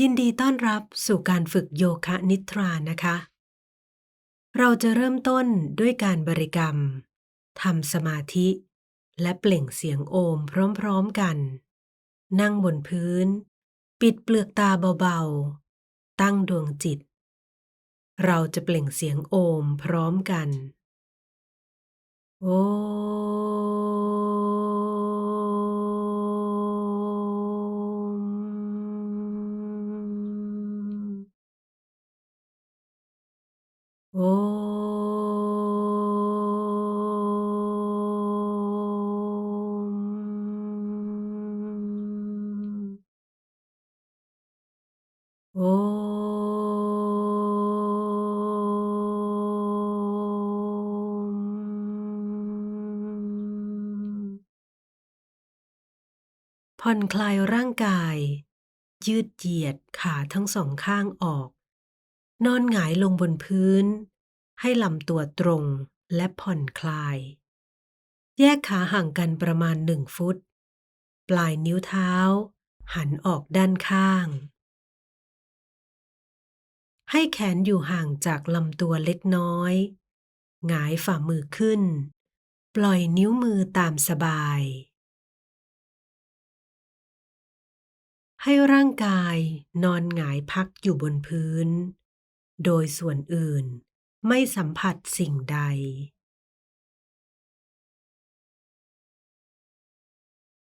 ยินดีต้อนรับสู่การฝึกโยคะนิทรานะคะ เราจะเริ่มต้นด้วยการบริกรรมทำสมาธิ และเปล่งเสียงโอมพร้อมๆกัน นั่งบนพื้น ปิดเปลือกตาเบาๆ ตั้งดวงจิต เราจะเปล่งเสียงโอมพร้อมกัน โอ โอมโอผ่อนคลายร่างกาย ยืดเหยียดขาทั้งสองข้างออก นอนหงายลงบนพื้น ให้ลำตัวตรงและผ่อนคลาย แยกขาห่างกันประมาณหนึ่งฟุต ปลายนิ้วเท้า หันออกด้านข้าง ให้แขนอยู่ห่างจากลำตัวเล็กน้อย หงายฝ่ามือขึ้น ปล่อยนิ้วมือตามสบาย ให้ร่างกายนอนหงายพักอยู่บนพื้น โดยส่วนอื่นไม่สัมผัสสิ่งใด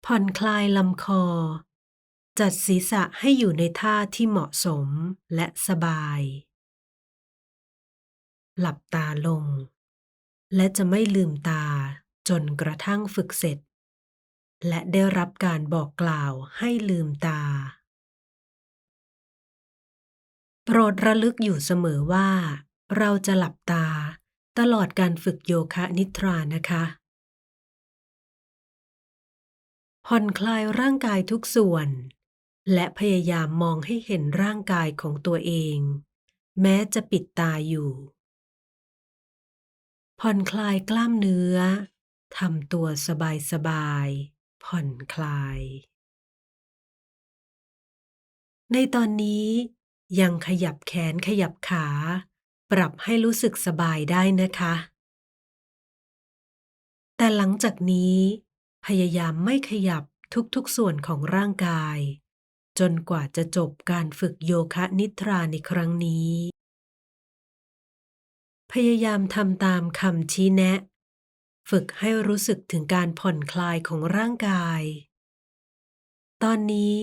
ผ่อนคลายลำคอ จัดศีรษะให้อยู่ในท่าที่เหมาะสมและสบาย หลับตาลง และจะไม่ลืมตาจนกระทั่งฝึกเสร็จ และได้รับการบอกกล่าวให้ลืมตา โปรดระลึกอยู่เสมอว่า เราจะหลับตา ตลอดการฝึกโยคะนิทรานะคะ ผ่อนคลายร่างกายทุกส่วน และพยายามมองให้เห็นร่างกายของตัวเอง แม้จะปิดตาอยู่ ผ่อนคลายกล้ามเนื้อทำตัวสบายๆผ่อนคลาย ในตอนนี้ ยังขยับแขนขยับขา ปรับให้รู้สึกสบายได้นะคะ แต่หลังจากนี้ พยายามไม่ขยับทุกๆส่วนของร่างกาย จนกว่าจะจบการฝึกโยคะนิทราในครั้งนี้ พยายามทำตามคำชี้แนะ ฝึกให้รู้สึกถึงการผ่อนคลายของร่างกาย ตอนนี้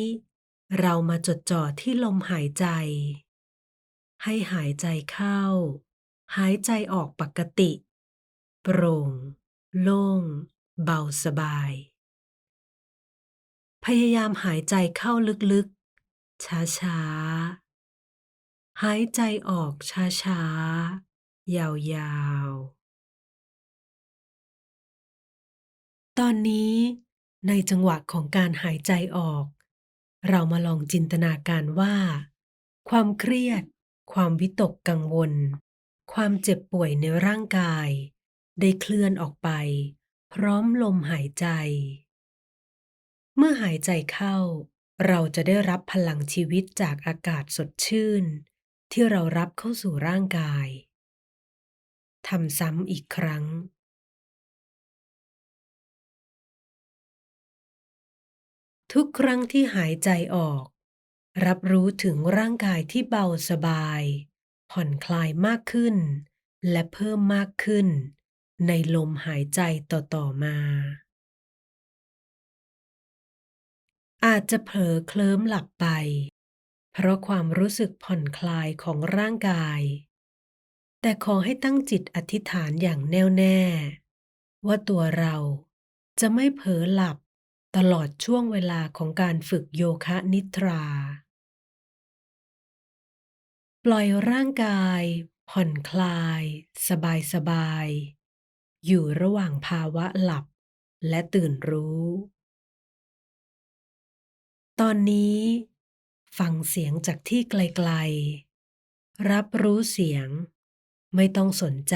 เรามาจดจ่อที่ลมหายใจ ให้หายใจเข้า หายใจออกปกติ โปร่ง โล่ง เบาสบาย พยายามหายใจเข้าลึกๆ ช้าๆ หายใจออกช้าๆ ยาวๆ ตอนนี้ในจังหวะของการหายใจออก เรามาลองจินตนาการว่า ความเครียด ความวิตกกังวล ความเจ็บป่วยในร่างกาย ได้เคลื่อนออกไป พร้อมลมหายใจ เมื่อหายใจเข้า เราจะได้รับพลังชีวิตจากอากาศสดชื่น ที่เรารับเข้าสู่ร่างกายทำซ้ำอีกครั้ง ทุกครั้งที่หายใจออก รับรู้ถึงร่างกายที่เบาสบาย ผ่อนคลายมากขึ้น และเพิ่มมากขึ้น ในลมหายใจต่อๆมา อาจจะเผลอเคลิ้มหลับไป เพราะความรู้สึกผ่อนคลายของร่างกาย แต่ขอให้ตั้งจิตอธิษฐานอย่างแน่วแน่ ว่าตัวเราจะไม่เผลอหลับ ตลอดช่วงเวลาของการฝึกโยคะนิทรา ปล่อยร่างกาย ผ่อนคลาย สบายๆอยู่ระหว่างภาวะหลับและตื่นรู้ ตอนนี้ฟังเสียงจากที่ไกลๆ รับรู้เสียง ไม่ต้องสนใจ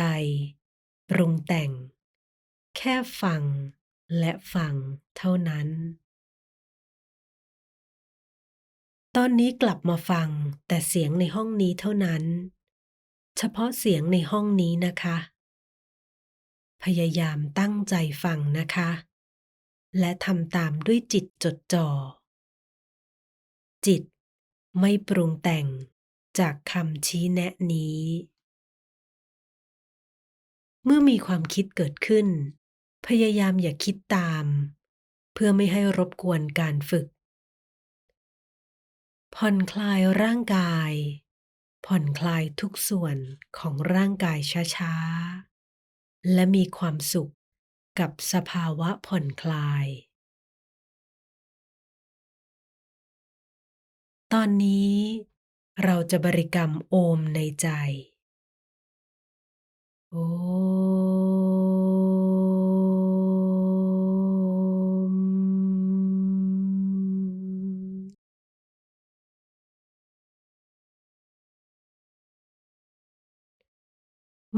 ปรุงแต่ง แค่ฟัง และฟังเท่านั้น ตอนนี้กลับมาฟังแต่เสียงในห้องนี้เท่านั้น เฉพาะเสียงในห้องนี้นะคะ พยายามตั้งใจฟังนะคะ และทำตามด้วยจิตจดจ่อ จิตไม่ปรุงแต่งจากคำชี้แนะนี้ เมื่อมีความคิดเกิดขึ้น พยายามอย่าคิดตาม เพื่อไม่ให้รบกวนการฝึก ผ่อนคลายร่างกาย ผ่อนคลายทุกส่วนของร่างกายช้าๆ และมีความสุขกับสภาวะผ่อนคลาย ตอนนี้เราจะบริกรรมโอมในใจ โอ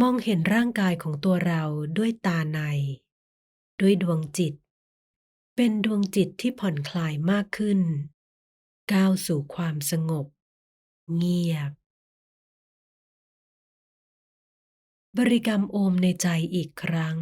มองเห็นร่างกายของตัวเราด้วยตาใน ด้วยดวงจิต เป็นดวงจิตที่ผ่อนคลายมากขึ้น ก้าวสู่ความสงบ เงียบ บริกรรมโอมในใจอีกครั้ง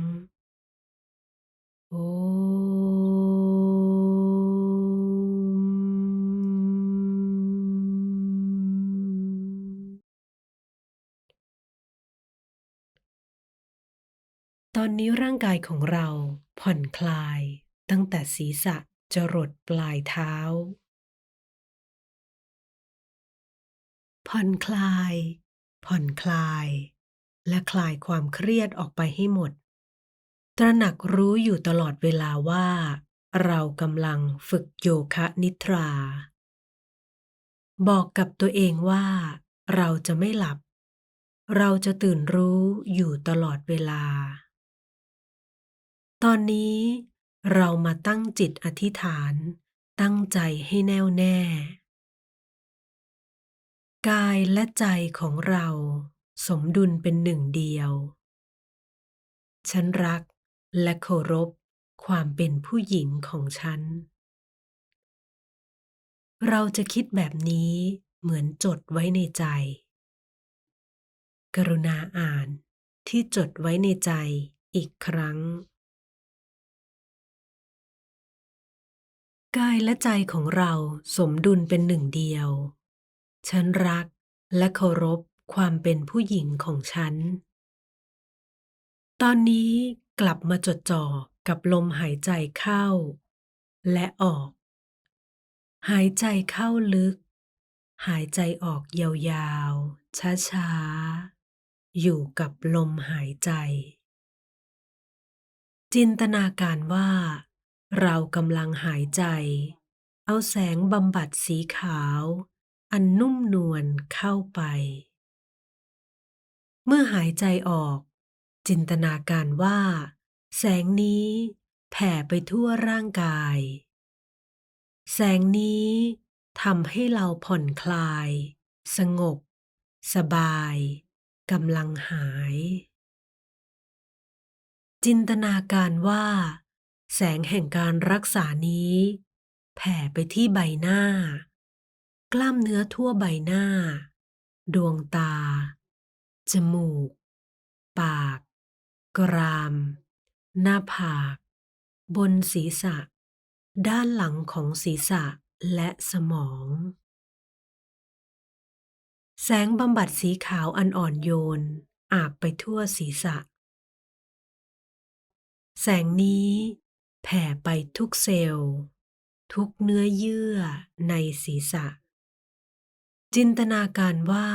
อนนี้ร่างกายของเราผ่อนคลาย ตั้งแต่ศีรษะจรดปลายเท้า ผ่อนคลาย ผ่อนคลาย และคลายความเครียดออกไปให้หมด ตระหนักรู้อยู่ตลอดเวลาว่า เรากำลังฝึกโยคะนิทรา บอกกับตัวเองว่า เราจะไม่หลับ เราจะตื่นรู้อยู่ตลอดเวลา ตอนนี้เรามาตั้งจิตอธิษฐาน ตั้งใจให้แน่วแน่ กายและใจของเราสมดุลเป็นหนึ่งเดียว ฉันรักและเคารพความเป็นผู้หญิงของฉัน เราจะคิดแบบนี้เหมือนจดไว้ในใจ กรุณาอ่านที่จดไว้ในใจอีกครั้ง กายและใจของเราสมดุลเป็นหนึ่งเดียว ฉันรักและเคารพความเป็นผู้หญิงของฉัน ตอนนี้กลับมาจดจ่อกับลมหายใจเข้า และออก หายใจเข้าลึก หายใจออกยาวๆ ช้าๆ อยู่กับลมหายใจ จินตนาการว่า เรากำลังหายใจ เอาแสงบำบัดสีขาว อันนุ่มนวลเข้าไป เมื่อหายใจออก จินตนาการว่า แสงนี้แผ่ไปทั่วร่างกาย แสงนี้ทำให้เราผ่อนคลาย สงบ สบายกำลังหาย จินตนาการว่า แสงแห่งการรักษานี้ แผ่ไปที่ใบหน้า กล้ามเนื้อทั่วใบหน้า ดวงตา จมูก ปาก กราม หน้าผาก บนศีรษะ ด้านหลังของศีรษะและสมอง แสงบำบัดสีขาวอันอ่อนโยน อาบไปทั่วศีรษะ แสงนี้ แผ่ไปทุกเซลล์ ทุกเนื้อเยื่อในศีรษะ จินตนาการว่า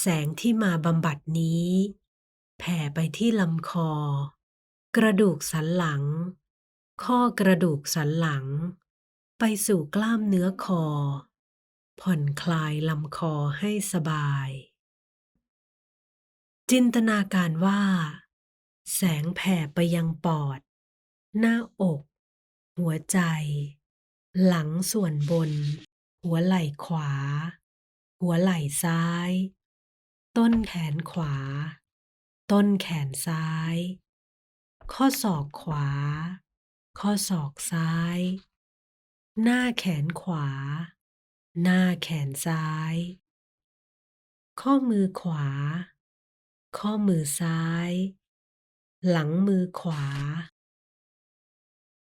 แสงที่มาบำบัดนี้ แผ่ไปที่ลำคอ กระดูกสันหลัง ข้อกระดูกสันหลัง ไปสู่กล้ามเนื้อคอ ผ่อนคลายลำคอให้สบาย จินตนาการว่า แสงแผ่ไปยังปอด หน้าอก หัวใจ หลังส่วนบน หัวไหล่ขวา หัวไหล่ซ้าย ต้นแขนขวา ต้นแขนซ้าย ข้อศอกขวา ข้อศอกซ้าย หน้าแขนขวา หน้าแขนซ้าย ข้อมือขวา ข้อมือซ้าย หลังมือขวา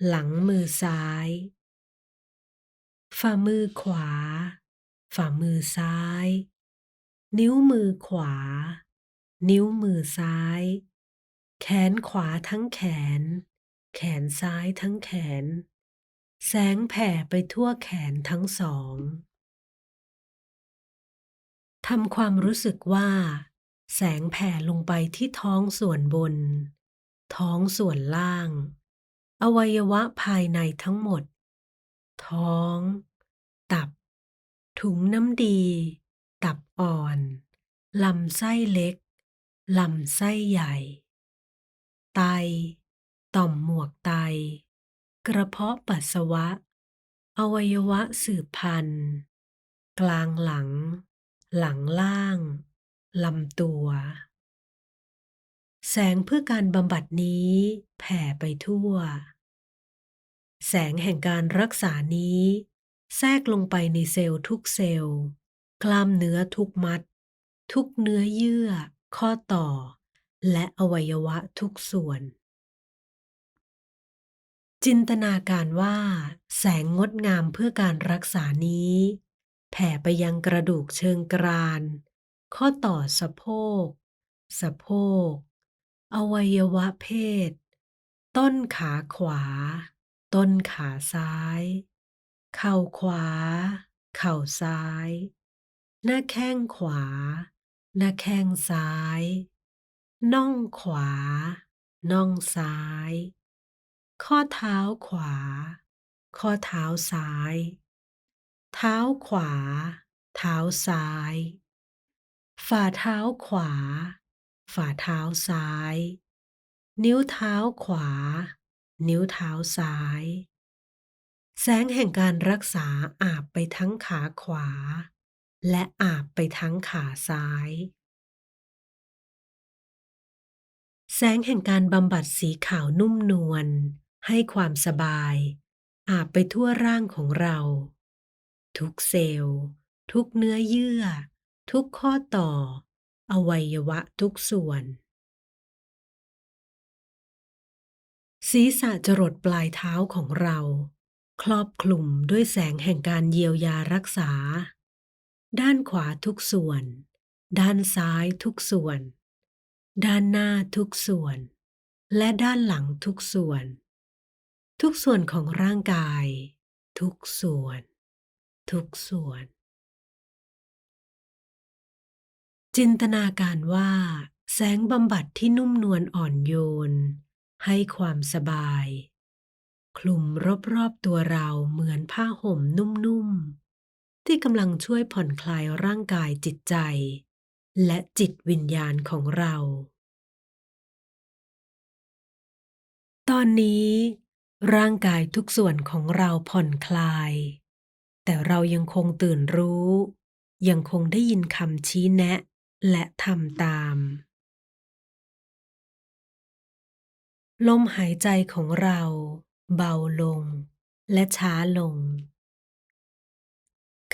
หลังมือซ้าย ฝ่ามือขวา ฝ่ามือซ้าย นิ้วมือขวา นิ้วมือซ้าย แขนขวาทั้งแขน แขนซ้ายทั้งแขน แสงแผ่ไปทั่วแขนทั้งสองทำความรู้สึกว่า แสงแผ่ลงไปที่ท้องส่วนบน ท้องส่วนล่าง อวัยวะภายในทั้งหมด ท้อง ตับ ถุงน้ำดี ตับอ่อน ลำไส้เล็ก ลำไส้ใหญ่ ไต ต่อมหมวกไต กระเพาะปัสสาวะ อวัยวะสืบพันธุ์ กลางหลัง หลังล่าง ลำตัว แสงเพื่อการบำบัดนี้แผ่ไปทั่ว แสงแห่งการรักษานี้ แทรกลงไปในเซลล์ทุกเซลล์ กล้ามเนื้อทุกมัด ทุกเนื้อเยื่อ ข้อต่อ และอวัยวะทุกส่วน จินตนาการว่า แสงงดงามเพื่อการรักษานี้ แผ่ไปยังกระดูกเชิงกราน ข้อต่อสะโพก สะโพก อวัยวะเพศ ต้นขาขวา ต้นขาซ้าย เข่าขวา เข่าซ้าย หน้าแข้งขวา หน้าแข้งซ้าย น่องขวา น่องซ้าย ข้อเท้าขวา ข้อเท้าซ้าย เท้าขวา เท้าซ้าย ฝ่าเท้าขวา ฝ่าเท้าซ้าย นิ้วเท้าขวา นิ้วเท้าซ้าย แสงแห่งการรักษาอาบไปทั้งขาขวา และอาบไปทั้งขาซ้าย แสงแห่งการบำบัดสีขาวนุ่มนวลให้ความสบาย อาบไปทั่วร่างของเรา ทุกเซลล์ ทุกเนื้อเยื่อ ทุกข้อต่อ อวัยวะทุกส่วน ศีรษะจรดปลายเท้าของเรา ครอบคลุมด้วยแสงแห่งการเยียวยารักษา ด้านขวาทุกส่วน ด้านซ้ายทุกส่วน ด้านหน้าทุกส่วน และด้านหลังทุกส่วน ทุกส่วนของร่างกาย ทุกส่วน ทุกส่วน จินตนาการว่า แสงบำบัดที่นุ่มนวลอ่อนโยน ให้ความสบาย คลุมรอบๆตัวเราเหมือนผ้าห่มนุ่มๆ ที่กำลังช่วยผ่อนคลายร่างกายจิตใจ และจิตวิญญาณของเรา ตอนนี้ร่างกายทุกส่วนของเราผ่อนคลาย แต่เรายังคงตื่นรู้ ยังคงได้ยินคำชี้แนะ และทำตาม ลมหายใจของเราเบาลงและช้าลง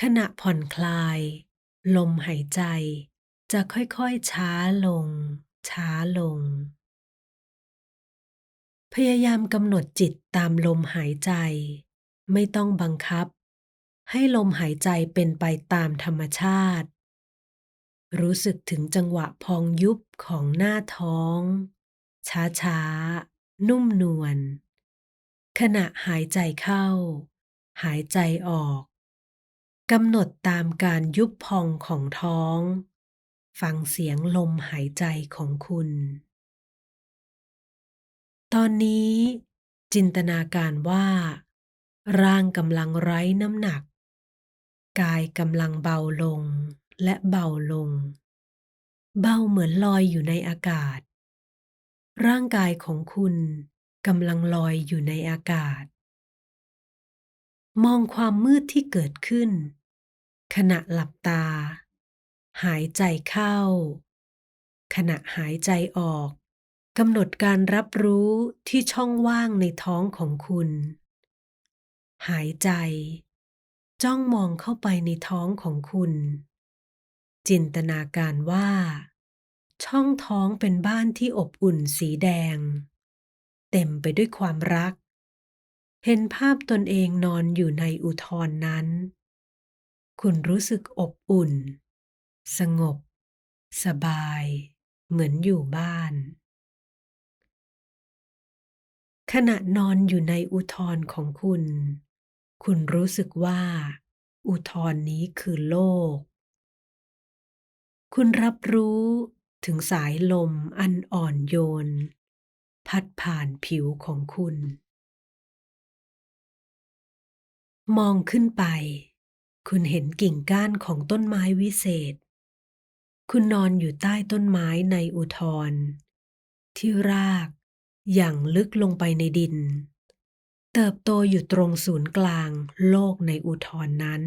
ขณะผ่อนคลาย ลมหายใจจะค่อยๆช้าลง ช้าลง พยายามกำหนดจิตตามลมหายใจ ไม่ต้องบังคับ ให้ลมหายใจเป็นไปตามธรรมชาติ รู้สึกถึงจังหวะพองยุบของหน้าท้อง ช้าๆ นุ่มนวลขณะหายใจเข้า หายใจออกกำหนดตามการยุบพองของท้อง ฟังเสียงลมหายใจของคุณ ตอนนี้ จินตนาการว่า ร่างกำลังไร้น้ำหนัก กายกำลังเบาลง และเบาลง เบาเหมือนลอยอยู่ในอากาศ ร่างกายของคุณกำลังลอยอยู่ในอากาศ มองความมืดที่เกิดขึ้น ขณะหลับตา หายใจเข้า ขณะหายใจออกกำหนดการรับรู้ที่ช่องว่างในท้องของคุณ หายใจ จ้องมองเข้าไปในท้องของคุณ จินตนาการว่า ช่องท้องเป็นบ้านที่อบอุ่นสีแดง เต็มไปด้วยความรัก เห็นภาพตนเองนอนอยู่ในอุทธรนั้น คุณรู้สึกอบอุ่น สงบ สบาย เหมือนอยู่บ้าน ขณะนอนอยู่ในอุทธรของคุณ คุณรู้สึกว่า อุทธรนี้คือโลก คุณรับรู้ถึงสายลมอันอ่อนโยน พัดผ่านผิวของคุณ มองขึ้นไป คุณเห็นกิ่งก้านของต้นไม้วิเศษ คุณนอนอยู่ใต้ต้นไม้ในอุทธรที่รากอย่างลึกลงไปในดิน เติบโตอยู่ตรงศูนย์กลางโลกในอุทธรนั้น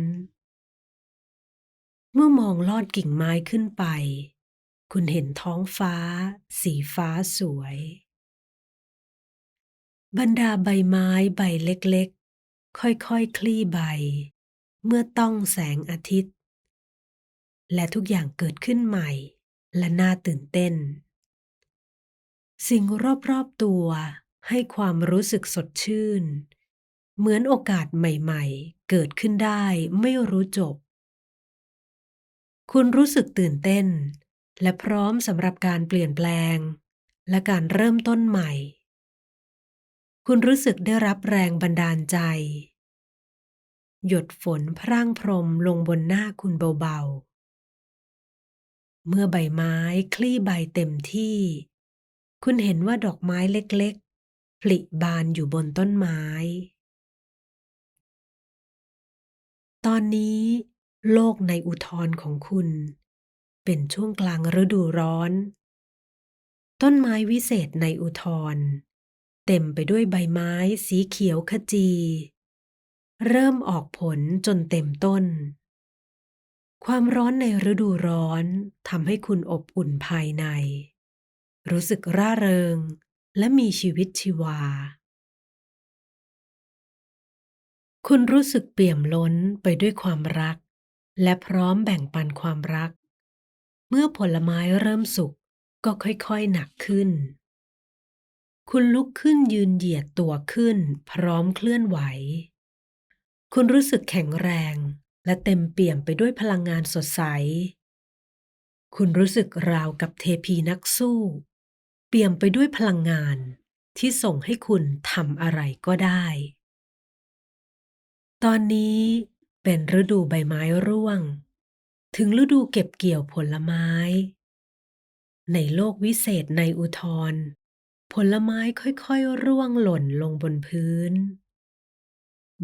เมื่อมองลอดกิ่งไม้ขึ้นไป คุณเห็นท้องฟ้า สีฟ้าสวย บรรดาใบไม้ใบเล็กๆ ค่อยๆคคลี่ใบ เมื่อต้องแสงอาทิตย์ และทุกอย่างเกิดขึ้นใหม่ และน่าตื่นเต้น สิ่งรอบๆตัวให้ความรู้สึกสดชื่น เหมือนโอกาสใหม่ๆ เกิดขึ้นได้ไม่รู้จบ คุณรู้สึกตื่นเต้น และพร้อมสำหรับการเปลี่ยนแปลง และการเริ่มต้นใหม่ คุณรู้สึกได้รับแรงบันดาลใจ หยดฝนพร่างพรมลงบนหน้าคุณเบาๆ เมื่อใบไม้คลี่ใบเต็มที่ คุณเห็นว่าดอกไม้เล็กๆ ผลิบานอยู่บนต้นไม้ ตอนนี้ โลกในอุทธรของคุณ เป็นช่วงกลางฤดูร้อน ต้นไม้วิเศษในอุทธรเต็มไปด้วยใบไม้สีเขียวขจี เริ่มออกผลจนเต็มต้น ความร้อนในฤดูร้อนทำให้คุณอบอุ่นภายใน รู้สึกร่าเริงและมีชีวิตชีวา คุณรู้สึกเปี่ยมล้นไปด้วยความรัก และพร้อมแบ่งปันความรัก เมื่อผลไม้เริ่มสุกก็ค่อยๆหนักขึ้น คุณลุกขึ้นยืนเหยียดตัวขึ้น พร้อมเคลื่อนไหว คุณรู้สึกแข็งแรง และเต็มเปี่ยมไปด้วยพลังงานสดใส คุณรู้สึกราวกับเทพีนักสู้ เปี่ยมไปด้วยพลังงานที่ส่งให้คุณทำอะไรก็ได้ ตอนนี้ เป็นฤดูใบไม้ร่วง ถึงฤดูเก็บเกี่ยวผลไม้ ในโลกวิเศษในอุทรผลไม้ค่อยๆ ร่วงหล่นลงบนพื้น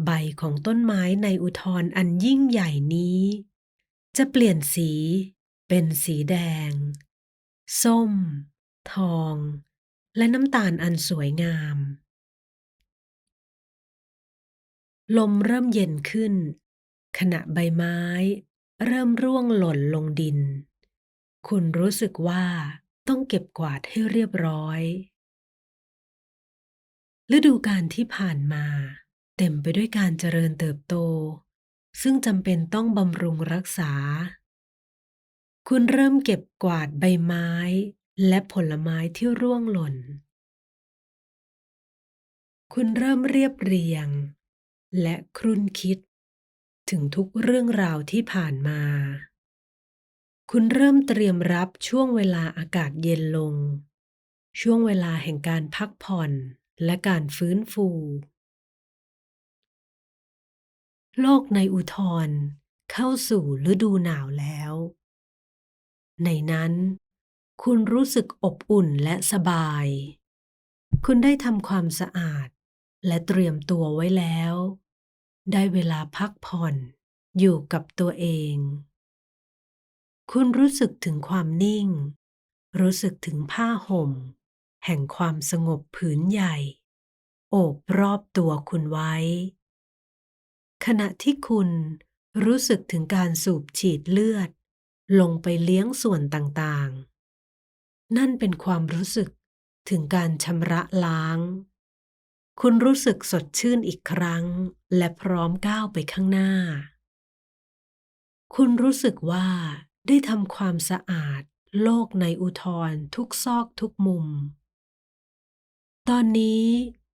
ใบของต้นไม้ในอุทธรอันยิ่งใหญ่นี้ จะเปลี่ยนสีเป็นสีแดง ส้ม ทอง และน้ำตาลอันสวยงาม ลมเริ่มเย็นขึ้น ขณะใบไม้ เริ่มร่วงหล่นลงดิน คุณรู้สึกว่าต้องเก็บกวาดให้เรียบร้อย ฤดูกาลที่ผ่านมา เต็มไปด้วยการเจริญเติบโต ซึ่งจำเป็นต้องบำรุงรักษา คุณเริ่มเก็บกวาดใบไม้ และผลไม้ที่ร่วงหล่น คุณเริ่มเรียบเรียง และครุ่นคิด ถึงทุกเรื่องราวที่ผ่านมา คุณเริ่มเตรียมรับช่วงเวลาอากาศเย็นลง ช่วงเวลาแห่งการพักผ่อนและการฟื้นฟู โลกในอุทธรเข้าสู่ฤดูหนาวแล้ว ในนั้น คุณรู้สึกอบอุ่นและสบาย คุณได้ทำความสะอาด และเตรียมตัวไว้แล้ว ได้เวลาพักผ่อนอยู่กับตัวเอง คุณรู้สึกถึงความนิ่ง รู้สึกถึงผ้าห่ม แห่งความสงบผืนใหญ่ โอบรอบตัวคุณไว้ ขณะที่คุณรู้สึกถึงการสูบฉีดเลือด ลงไปเลี้ยงส่วนต่างๆ นั่นเป็นความรู้สึกถึงการชำระล้าง คุณรู้สึกสดชื่นอีกครั้ง และพร้อมก้าวไปข้างหน้า คุณรู้สึกว่าได้ทำความสะอาดโลกในอุทธรทุกซอกทุกมุม ตอนนี้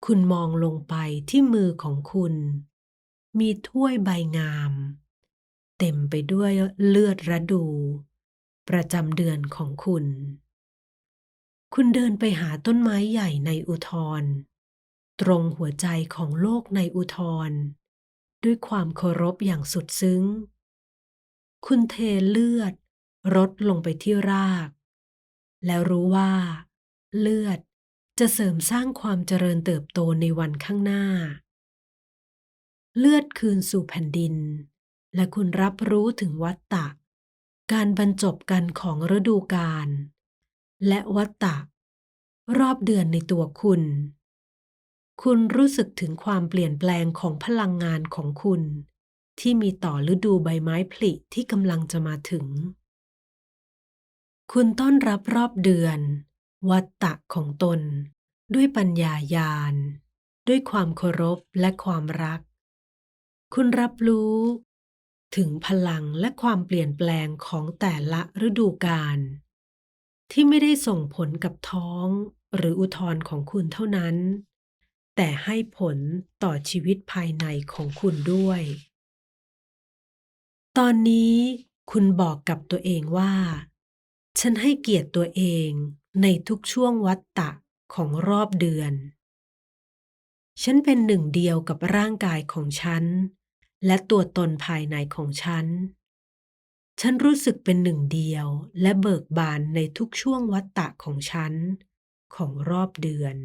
คุณมองลงไปที่มือของคุณ มีถ้วยใบงาม เต็มไปด้วยเลือดระดู ประจำเดือนของคุณ คุณเดินไปหาต้นไม้ใหญ่ในอุทธร ตรงหัวใจของโลกในอุทธรด้วยความเคารพอย่างสุดซึ้ง คุณเทเลือดรดลงไปที่ราก แล้วรู้ว่า เลือดจะเสริมสร้างความเจริญเติบโตในวันข้างหน้า เลือดคืนสู่แผ่นดิน และคุณรับรู้ถึงวัฏฏะการบรรจบกันของฤดูกาลและวัฏฏะรอบเดือนในตัวคุณ คุณรู้สึกถึงความเปลี่ยนแปลงของพลังงานของคุณ ที่มีต่อฤดูใบไม้ผลิที่กำลังจะมาถึง คุณต้อนรับรอบเดือน วัฏฏะของตน ด้วยปัญญาญาณ ด้วยความเคารพและความรัก คุณรับรู้ ถึงพลังและความเปลี่ยนแปลงของแต่ละฤดูกาลที่ไม่ได้ส่งผลกับท้องหรืออุทธรของคุณเท่านั้น แต่ให้ผลต่อชีวิตภายในของคุณด้วย ตอนนี้คุณบอกกับตัวเองว่า ฉันให้เกียรติตัวเองในทุกช่วงวัฏฏะของรอบเดือน ฉันเป็นหนึ่งเดียวกับร่างกายของฉัน และตัวตนภายในของฉัน ฉันรู้สึกเป็นหนึ่งเดียวและเบิกบานในทุกช่วงวัฏฏะของฉัน ของรอบเดือน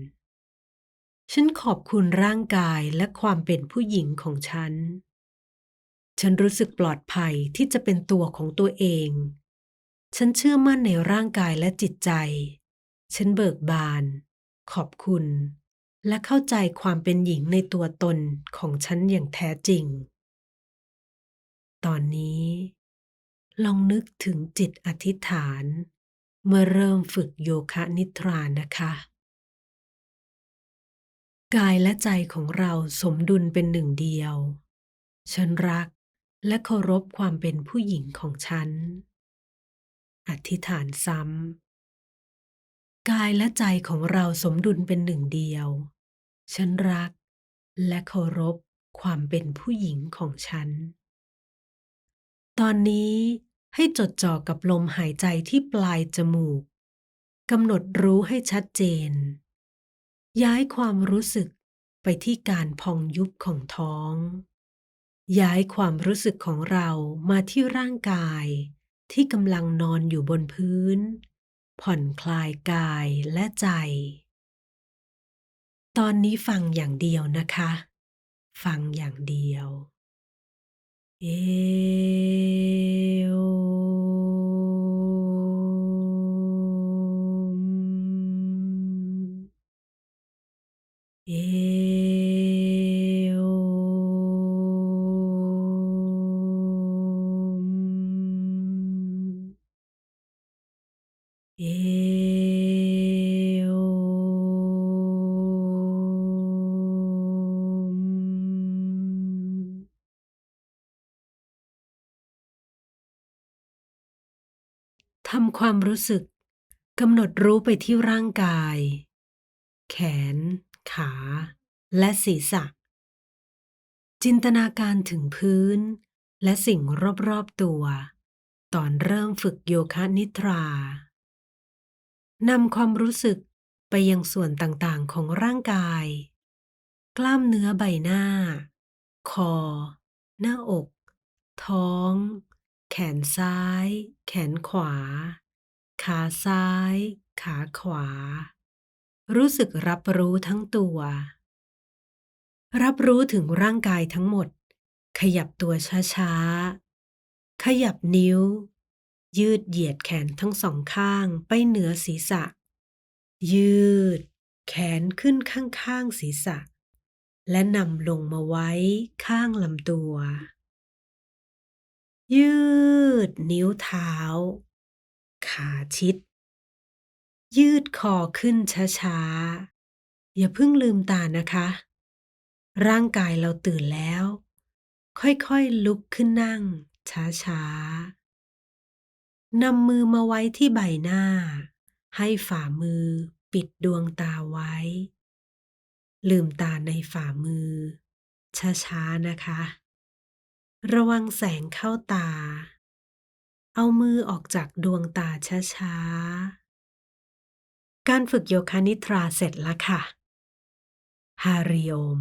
ฉันขอบคุณร่างกายและความเป็นผู้หญิงของฉัน ฉันรู้สึกปลอดภัยที่จะเป็นตัวของตัวเอง ฉันเชื่อมั่นในร่างกายและจิตใจ ฉันเบิกบาน ขอบคุณ และเข้าใจความเป็นหญิงในตัวตนของฉันอย่างแท้จริง ตอนนี้ ลองนึกถึงจิตอธิษฐาน เมื่อเริ่มฝึกโยคะนิทรานะคะ กายและใจของเราสมดุลเป็นหนึ่งเดียว ฉันรักและเคารพความเป็นผู้หญิงของฉัน อธิษฐานซ้ำ กายและใจของเราสมดุลเป็นหนึ่งเดียว ฉันรักและเคารพความเป็นผู้หญิงของฉัน ตอนนี้ให้จดจ่อกับลมหายใจที่ปลายจมูกกำหนดรู้ให้ชัดเจน ย้ายความรู้สึกไปที่การพองยุบของท้อง ย้ายความรู้สึกของเรามาที่ร่างกาย ที่กำลังนอนอยู่บนพื้น ผ่อนคลายกายและใจ ตอนนี้ฟังอย่างเดียวนะคะ ฟังอย่างเดียว เอ ความรู้สึกกำหนดรู้ไปที่ร่างกาย แขน ขา และศีรษะ จินตนาการถึงพื้น และสิ่งรอบๆตัว ตอนเริ่มฝึกโยคะนิทรานำความรู้สึกไปยังส่วนต่างๆของร่างกาย กล้ามเนื้อใบหน้า คอ หน้าอก ท้อง แขนซ้าย แขนขวา ขาซ้าย ขาขวา รู้สึกรับรู้ทั้งตัว รับรู้ถึงร่างกายทั้งหมด ขยับตัวช้าๆ ขยับนิ้ว ยืดเหยียดแขนทั้งสองข้างไปเหนือศีรษะ ยืด แขนขึ้นข้างๆศีรษะ และนำลงมาไว้ข้างลำตัว ยืดนิ้วเท้า ขาชิด ยืดคอขึ้นช้าๆ อย่าเพิ่งลืมตานะคะ ร่างกายเราตื่นแล้ว ค่อยๆลุกขึ้นนั่ง ช้าๆนำมือมาไว้ที่ใบหน้า ให้ฝ่ามือปิดดวงตาไว้ ลืมตาในฝ่ามือ ช้าๆ นะคะ ระวังแสงเข้าตา เอามือออกจากดวงตาช้าๆ การฝึกโยคะนิทราเสร็จแล้วค่ะ ฮาริโอม